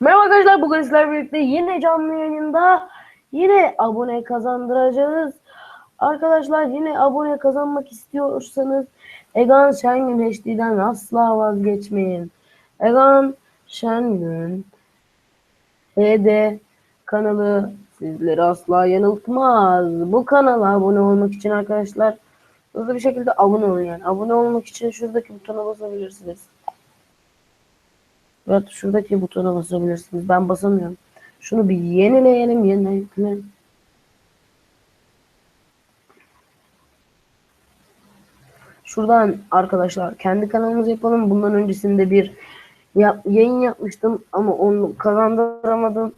Merhaba arkadaşlar bugün sizlerle birlikte yine canlı yayında yine abone kazandıracağız. Arkadaşlar yine abone kazanmak istiyorsanız Egan Şengün HD'den asla vazgeçmeyin. Egan Şengün HD kanalı sizleri asla yanıltmaz. Bu kanala abone olmak için arkadaşlar hızlı bir şekilde abone olun yani. Abone olmak için şuradaki butona basabilirsiniz. Evet şuradaki butona basabilirsiniz. Ben basamıyorum. Şunu bir yenileyelim. Yenileyelim. Şuradan arkadaşlar kendi kanalımızı yapalım. Bundan öncesinde bir yap, yayın yapmıştım ama onu kazandıramadım.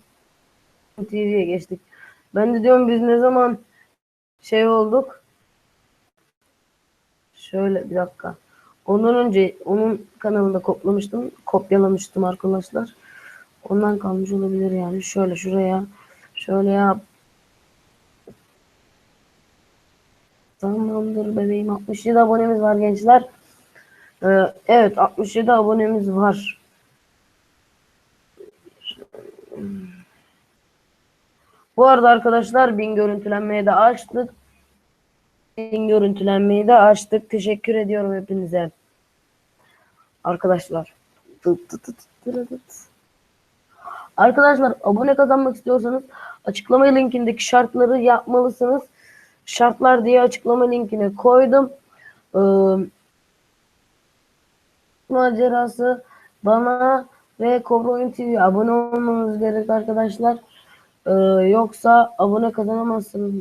TV'ye geçtik. Ben de diyorum biz ne zaman şey olduk. Şöyle bir dakika. Ondan önce onun kanalında koplamıştım. Kopyalamıştım arkadaşlar. Ondan kalmış olabilir yani. Şöyle şuraya. Şöyle yap. Tamamdır bebeğim. 67 abonemiz var gençler. Ee, evet 67 abonemiz var. Bu arada arkadaşlar bin görüntülenmeyi de açtık. Bin görüntülenmeyi de açtık. Teşekkür ediyorum hepinize. Arkadaşlar. Arkadaşlar abone kazanmak istiyorsanız açıklama linkindeki şartları yapmalısınız. Şartlar diye açıklama linkine koydum. Ee, macerası bana ve Kobra Oyun TV abone olmanız gerek arkadaşlar. Ee, yoksa abone kazanamazsınız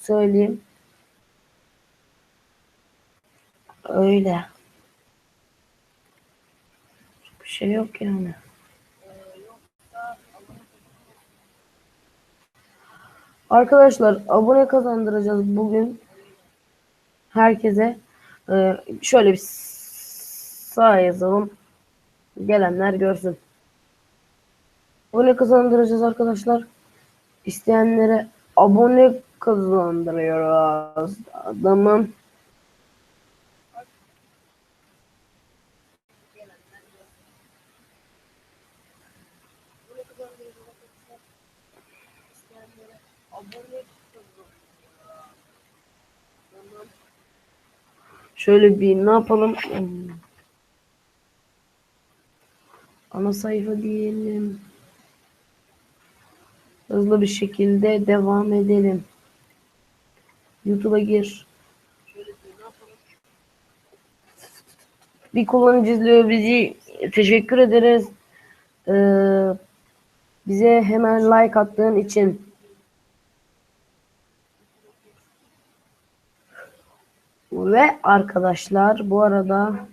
söyleyeyim. Öyle. Bir şey yok yani. Arkadaşlar abone kazandıracağız bugün herkese. Ee, şöyle bir sağ yazalım. Gelenler görsün. Abone kazandıracağız arkadaşlar. İsteyenlere abone kazandırıyoruz. Adamım. Şöyle bir ne yapalım? Ana sayfa diyelim. Hızlı bir şekilde devam edelim. YouTube'a gir. Bir kullanıcı izliyor bizi. Teşekkür ederiz. Ee, bize hemen like attığın için. Ve arkadaşlar bu arada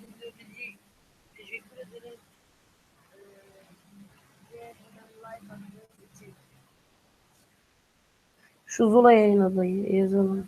şu Zula yayınladı yazalım.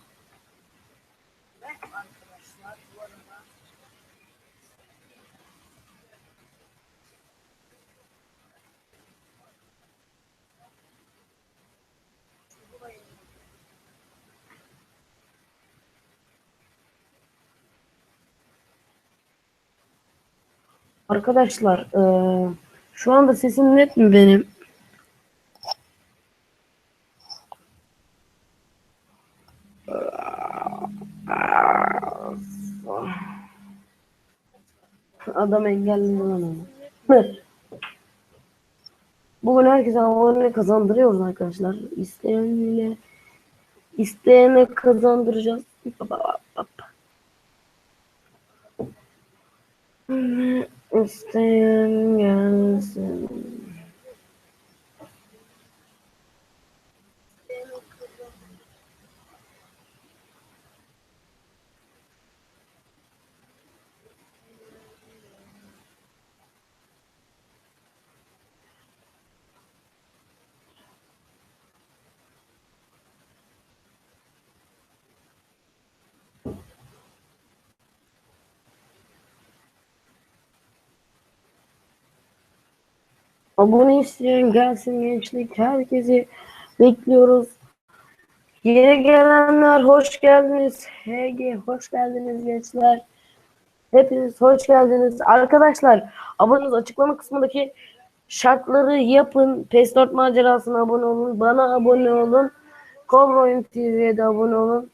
Arkadaşlar eee, şu anda sesim net mi benim? Adam onu. Bugün herkese abone kazandırıyoruz arkadaşlar. İsteyenle isteyene kazandıracağız. İsteyen gelsin. Abone isteyen gelsin gençlik. Herkesi bekliyoruz. Yeni gelenler hoş geldiniz. HG hoş geldiniz gençler. Hepiniz hoş geldiniz. Arkadaşlar aboneniz açıklama kısmındaki şartları yapın. PES 4 macerasına abone olun. Bana abone olun. Kobra Oyun TV'ye de abone olun.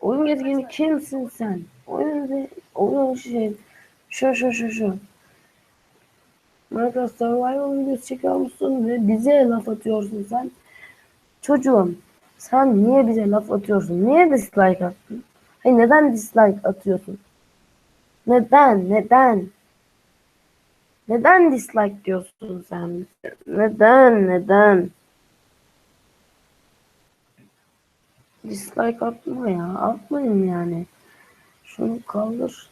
Oyun gezgini kimsin sen? Oyun oyun şey. Şu şu şu şu. Minecraft Survival videosu çekiyor musun ve bize laf atıyorsun sen. Çocuğum sen niye bize laf atıyorsun? Niye dislike attın? Hayır, neden dislike atıyorsun? Neden? Neden? Neden dislike diyorsun sen? Neden? Neden? Dislike atma ya. Atmayın yani. Şunu kaldır.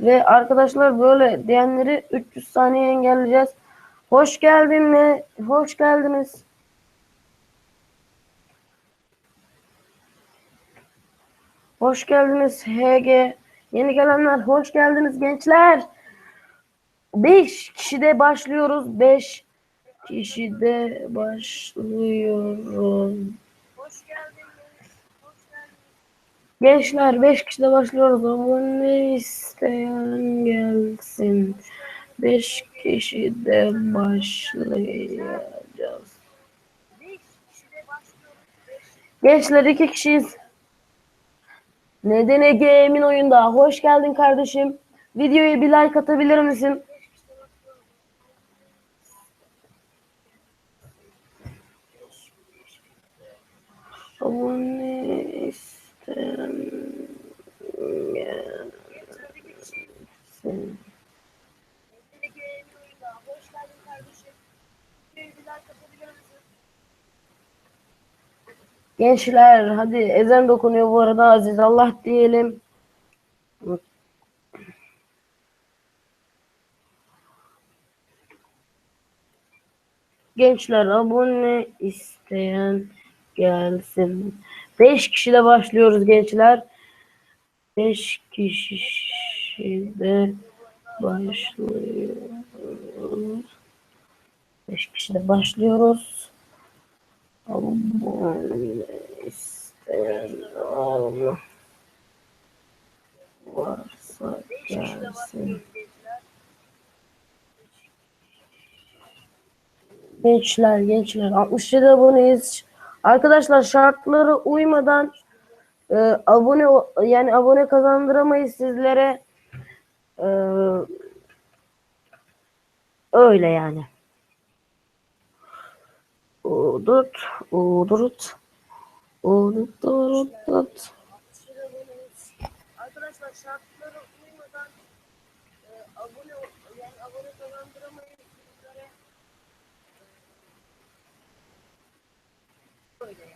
Ve arkadaşlar böyle diyenleri 300 saniye engelleyeceğiz. Hoş geldin mi? Hoş geldiniz. Hoş geldiniz HG. Yeni gelenler hoş geldiniz gençler. 5 kişide başlıyoruz. 5 kişide başlıyoruz. Gençler 5 kişide başlıyoruz. Abone isteyen gelsin. 5 kişide başlayacağız. Gençler 2 kişiyiz. Neden Ege Emin oyunda? Hoş geldin kardeşim. Videoya bir like atabilir misin? Abone isteyen. Gençler hadi ezan dokunuyor bu arada Aziz Allah diyelim. Gençler abone isteyen gelsin. 5 kişiyle başlıyoruz gençler. 5 kişide başlıyoruz. 5 kişide başlıyoruz. Abone isteyen mı? Varsa gelsin. Gençler gençler 67 aboneyiz. Arkadaşlar şartlara uymadan e, abone yani abone kazandıramayız sizlere. E, öyle yani. Udut, udut, udut, udut. Arkadaşlar şartlara uymadan e, abone yani abone kazandıramayız Öyle yani.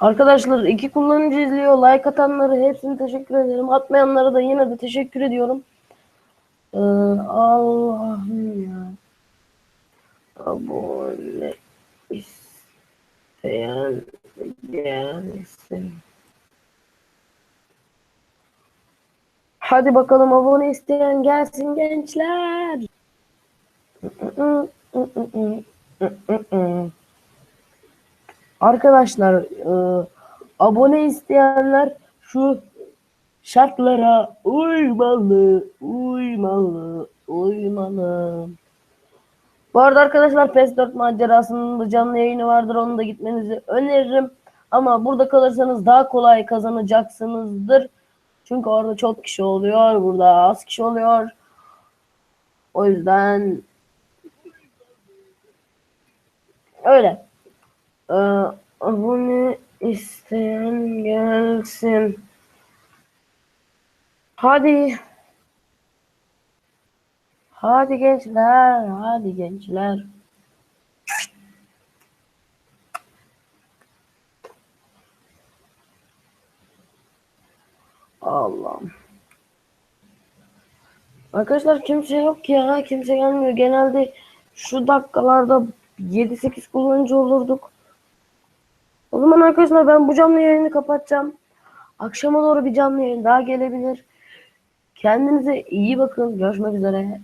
Arkadaşlar iki kullanıcı izliyor. Like atanları hepsini teşekkür ederim. Atmayanlara da yine de teşekkür ediyorum. Ee, Allah'ım ya. Abone isteyen gelsin. Hadi bakalım abone isteyen gelsin gençler. Arkadaşlar e, abone isteyenler şu şartlara uymalı, uymalı, uymalı. Bu arada arkadaşlar PES 4 macerasının da canlı yayını vardır. Onu da gitmenizi öneririm. Ama burada kalırsanız daha kolay kazanacaksınızdır. Çünkü orada çok kişi oluyor. Burada az kişi oluyor. O yüzden öyle. Ee, abone isteyen gelsin. Hadi. Hadi gençler. Hadi gençler. Allah'ım. Arkadaşlar kimse yok ya. Kimse gelmiyor. Genelde şu dakikalarda 7-8 kullanıcı olurduk. O zaman arkadaşlar ben bu canlı yayını kapatacağım. Akşama doğru bir canlı yayın daha gelebilir. Kendinize iyi bakın. Görüşmek üzere.